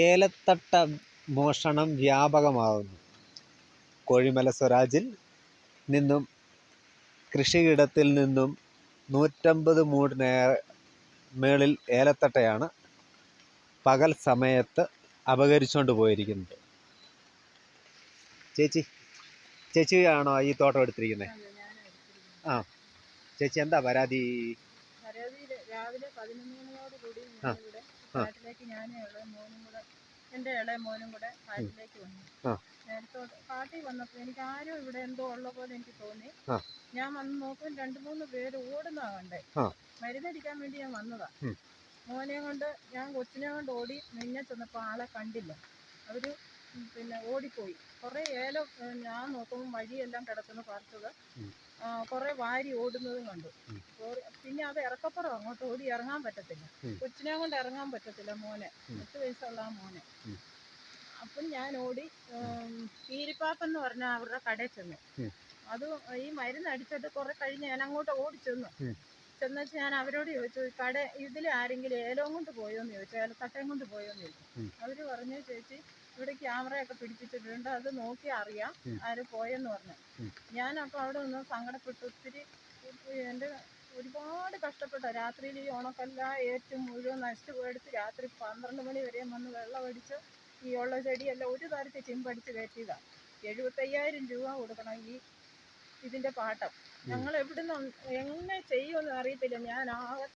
ഏലത്തട്ട മോഷണം വ്യാപകമാകുന്നു കോഴിമല സ്വരാജിൽ നിന്നും കൃഷിയിടത്തിൽ നിന്നും നൂറ്റമ്പത് മൂടിനേ മേളിൽ ഏലത്തട്ടയാണ് പകൽ സമയത്ത് അപകരിച്ചുകൊണ്ട് പോയിരിക്കുന്നത്. ചേച്ചി ചേച്ചിയാണോ ഈ തോട്ടം എടുത്തിരിക്കുന്നത് ആ ചേച്ചി എന്താ പരാതി? ആ, ആ. കാട്ടിലേക്ക് ഞാനും ഇളയ മോനും കൂടെ എന്റെ ഇളയ മോനും കൂടെ കാട്ടിലേക്ക് വന്നു. നേരത്തോട്ട് കാട്ടിൽ വന്നപ്പോൾ എനിക്ക് ആരും ഇവിടെ എന്തോ ഉള്ള പോലെ എനിക്ക് തോന്നി. ഞാൻ വന്ന് നോക്കുമ്പോൾ രണ്ട് മൂന്ന് പേര് ഓടുന്നതാ കണ്ടേ. മരുന്നടിക്കാൻ വേണ്ടി ഞാൻ വന്നതാ. മോനെ കൊണ്ട് ഞാൻ കൊച്ചിനെ കൊണ്ട് ഓടി നിന്നെ ചെന്നപ്പോൾ ആളെ കണ്ടില്ല. അവർ പിന്നെ ഓടിപ്പോയി കുറേ ഏലം ഞാൻ നോക്കുമ്പോൾ വഴിയെല്ലാം കിടക്കുന്ന പാർത്തത്. കുറേ വാരി ഓടുന്നതും കണ്ടു പിന്നെ അത് ഇറക്കപ്പുറം അങ്ങോട്ട് ഓടി ഇറങ്ങാൻ പറ്റത്തില്ല. കൊച്ചിനെ കൊണ്ട് ഇറങ്ങാൻ പറ്റത്തില്ല മോനെ. എട്ട് വയസ്സുള്ള ആ മോനെ. അപ്പം ഞാൻ ഓടി കീരിപ്പാപ്പെന്ന് പറഞ്ഞ അവരുടെ കടയിൽ ചെന്നു. അത് ഈ മരുന്ന് അടിച്ചിട്ട് കുറെ കഴിഞ്ഞ് ഞാൻ അങ്ങോട്ട് ഓടി ചെന്നു. ഞാൻ അവരോട് ചോദിച്ചു കട ഇതിൽ ആരെങ്കിലും ഏലവും കൊണ്ട് പോയോന്ന് ചോദിച്ചു ഏലത്തട്ടയും കൊണ്ട് പോയോന്ന് ചോദിച്ചു. അവർ അവർ പറഞ്ഞു ചേച്ചി ഇവിടെ ക്യാമറയൊക്കെ പിടിപ്പിച്ചിട്ടുണ്ട് അത് നോക്കി അറിയാം ആര് പോയെന്ന് പറഞ്ഞു. ഞാൻ അപ്പോൾ അവിടെ നിന്ന് സങ്കടപ്പെട്ടു. ഒത്തിരി എന്റെ ഒരുപാട് കഷ്ടപ്പെട്ട. രാത്രിയിൽ ഈ ഉണക്കെല്ലാം ഏറ്റവും മുഴുവൻ നശിച്ചു പോയെടുത്ത് രാത്രി പന്ത്രണ്ട് മണി വരെയും വന്ന് വെള്ളം അടിച്ച് ഈ ഉള്ള ചെടിയെല്ലാം ഒരു തരത്തിൽ ചിമ്പടിച്ച് കയറ്റിയതാണ് എഴുപത്തയ്യായിരം രൂപ കൊടുക്കണം ഈ ഇതിന്റെ പാട്ടം. ഞങ്ങൾ എവിടുന്ന് എങ്ങനെ ചെയ്യുമെന്ന് അറിയത്തില്ല. ഞാൻ ആകെ